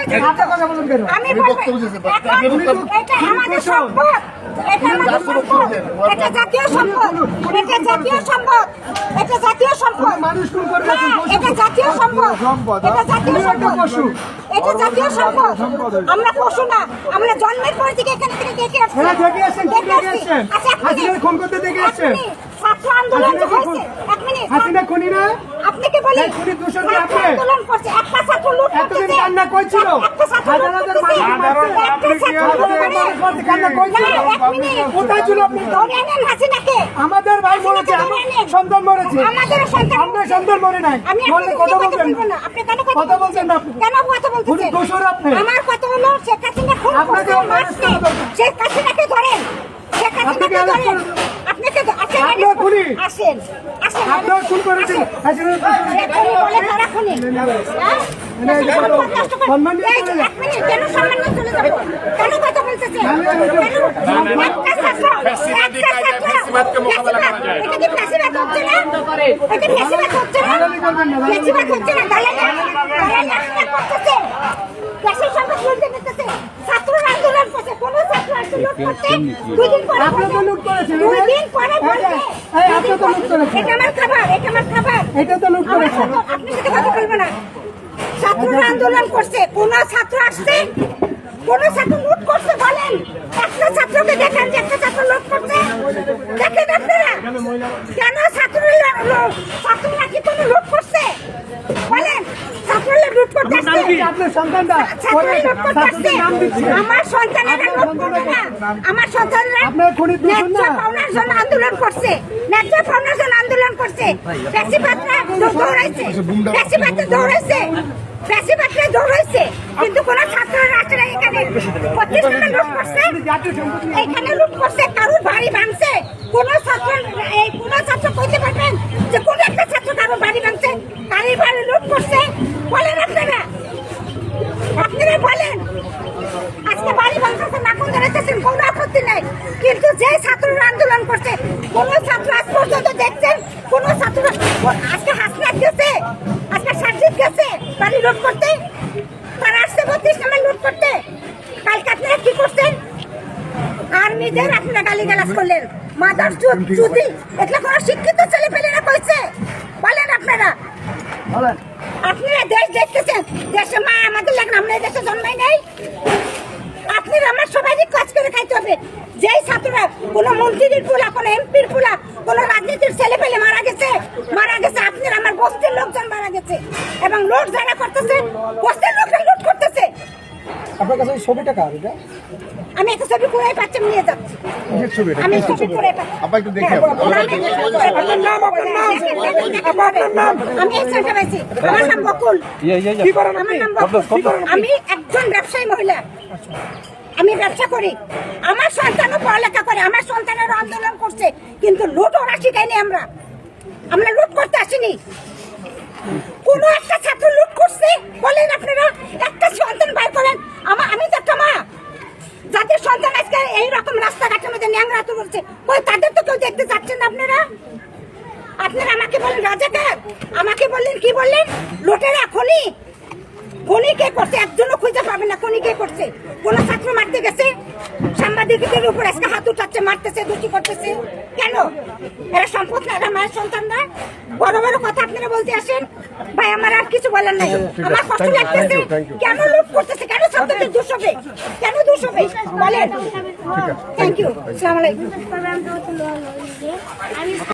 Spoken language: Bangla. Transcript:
আমি আমাদের সম্পদ। এটা আমাদের সম্পদ। এটা জাতীয় সম্পদ। এটা জাতীয় সম্পদ। এটা জাতীয় সম্পদ। মানুষ খুন করে না, এটা জাতীয় সম্পদ। এটা জাতীয় সম্পদ। পশু। এটা জাতীয় সম্পদ। আমরা পশু না। আমরা জন্মের পর থেকে এখানে থেকে দেখে আসছি। হ্যাঁ, দেখে আসছেন, দেখে আসছেন? আচ্ছা, হাসিনার করতে দেখে আসছেন? মিনিট। ছাত্র আন্দোলন যে হয়েছে এক মিনিট হাসিনা খুনি না কি আপনি? আন্দোলন করছে একটা ছাত্র লুট এতদিন কান্না করছিল। একটা ছাত্র হাজার হাজার মানুষ একটা ছাত্র লুট হাজার হাজার করে- মানুষ কান্না করছিল। না, এক মিনিট। কোথায় ছিল আপনি? ধরে নেন হাসিনাকে। আমাদের ভাই মরেছে সন্তান মরেছে আমাদেরও সন্তান আপনার সন্তান মরে নাই আমি কথা কথা বলবেন না। আপনি কেন কথা বলছেন না আপনি কেন কথা বলতেছেন? খুনি দোষর আপনি। আমার কথা হলো শেখ হাসিনা খুন আপনাকে করছে, arrest মারছে। শেখ হাসিনাকে ধরেন শেখ আপনাকে হাসিনাকে ধরেন করা- আপনাকে ধ- আসেন, আপনার খুনি। আসেন আসেন। আপনার খুন করেছেন করবেন না, দালালি ফ্যাসিবাদ হচ্ছে না, দালালি- দালালি আপনারা করতেছেন। দেশের সম্পদ লুটে নিতেছে। ছাত্ররা আন্দোলন করছে, কোনো ছাত্র আসছে লুট করতে, দুদিন পরে আপনি তো লুট করেছেন, দুই দিন পরে এই এই আপনি তো লুট করেছেন। এটা আমার খাবার, এটা আমার খাবার। এটা তো লুট করেছেন আপনি সাথে কথা বলব না ছাত্ররা আন্দোলন করছে কোন ছাত্র আসছে কোন ছাত্র লুট করছে বলেন একটা ছাত্রকে দেখেন যে একটা ছাত্র লুট করছে দেখেন আপনারা কেন ছাত্ররা ছাত্ররা কি কোনো লুট করছে বলেন ছাত্ররা লুট করতে আসছে আপনার সন্তানটা আমার সন্তানেরা লুট আমার সন্তানরা ন্যায্য। পাওনার জন্য আন্দোলন করছে। ন্যায্য পাওনার জন্য আন্দোলন করছে। ফ্যাসিবাদরা দৌড়াইছে। ফ্যাসিবাদরা দৌড়াইছে। ফ্যাসিবাদরা দৌড়াইছে। কিন্তু কোন ছাত্র রাষ্ট্র এখানে প্রতিষ্ঠানে লুট করছে? এখানে লুট করছে কারোর বাড়ি ভাঙছে? কোন ছাত্র এই কোন ছাত্র কইতে পারবেন যে কোন একটা ছাত্র কারোর বাড়ি ভাঙছে কারোর বাড়ি লুট করছে বলেন আপনারা আপনারা বলেন আজকে বাড়ি ভাঙতেছে নাকুন ধরেছেন কোনো আপত্তি নেই কিন্তু যে ছাত্ররা আন্দোলন করছে কোন ছাত্র আজ পর্যন্ত দেখছেন? কোন ছাত্র আজকে হাসনাত গেছে? আজকে সার্জিত গেছে? বাড়ি লুট করতে? তারা আসছে বত্রিশ নাম্বার লুট করতে? কালকে আপনারা কি করছেন? আর্মিদের আপনারা গালি গালাজ করলেন মাদার চুদি এটা কোনো শিক্ষিত ছেলে পেলেরা কইছে? বলেন আপনারা। আপনারা দেশ দেখতেছেন। দেশে মা আমাদের লাগেন আমরা দেশে জন্মাই নাই। আপনারা আমার সবাইকে কাজ করে খাইতে হবে। যেই ছাত্ররা কোনো মন্ত্রীর পোলা কোনো এমপির পোলা কোনো রাজনীতির ছেলে পেলে মারা গেছে মারা গেছে আপনারা আমার বস্তির লোকজন মারা গেছে। এবং লুট যারা করতেছে বস্তির লোকরা লুট করতেছে। আপনার কাছে ছবিটা কার এটা? আমি একটা ছবি কুড়াই পাচ্ছি নিয়ে যাচ্ছি। ছবি কুড়াই পাচ্ছি। আপা একটু দেখে। আপনার। নাম, আপনার নাম। আমার নাম বকুল। কি করেন আপনি? আমি একজন ব্যবসায়ী মহিলা। আমি ব্যবসা করি। আমার সন্তানও পড়ালেখা করে, আমার সন্তানেরও আন্দোলন করছে, কিন্তু লুট ওরা শিখাইনি আমরা। আমরা লুট করতে আসিনি। কোন একটা ছাত্র লুট করছে? বলেন আপনারা, একটা সন্তান বাইর করেন। আমার আমি তো একটা মা। যাদের সন্তান আজকে এইরকম রাস্তাঘাটের মধ্যে ন্যাংরা তো করছে ওই তাদের তো কেউ দেখতে যাচ্ছেন না আপনারা? আপনারা আমাকে বলেন, রাজাকার, আমাকে বললেন, কি বললেন? লোটেরা, খনি। খনি কে করছে? একজনও কে করছে। কোন ছাত্র মারতে গেছে। সাংবাদিকদের উপর আজকে হাত উঠাচ্ছে মারতেছে দুটি করতেছে। কেন? এরা সম্পদ না এরা মায়ের সন্তান না। বড় বড় কথা আপনারা বলতে আসেন। ভাই আমার আর কিছু বলার নাই। আমার কষ্ট লাগতেছে। কেন লুট করতেছে? কেন ছাত্রদের দোষ হবে? কেন দোষ হবে? বলেন। থ্যাংক ইউ আসসালামু আলাইকুম।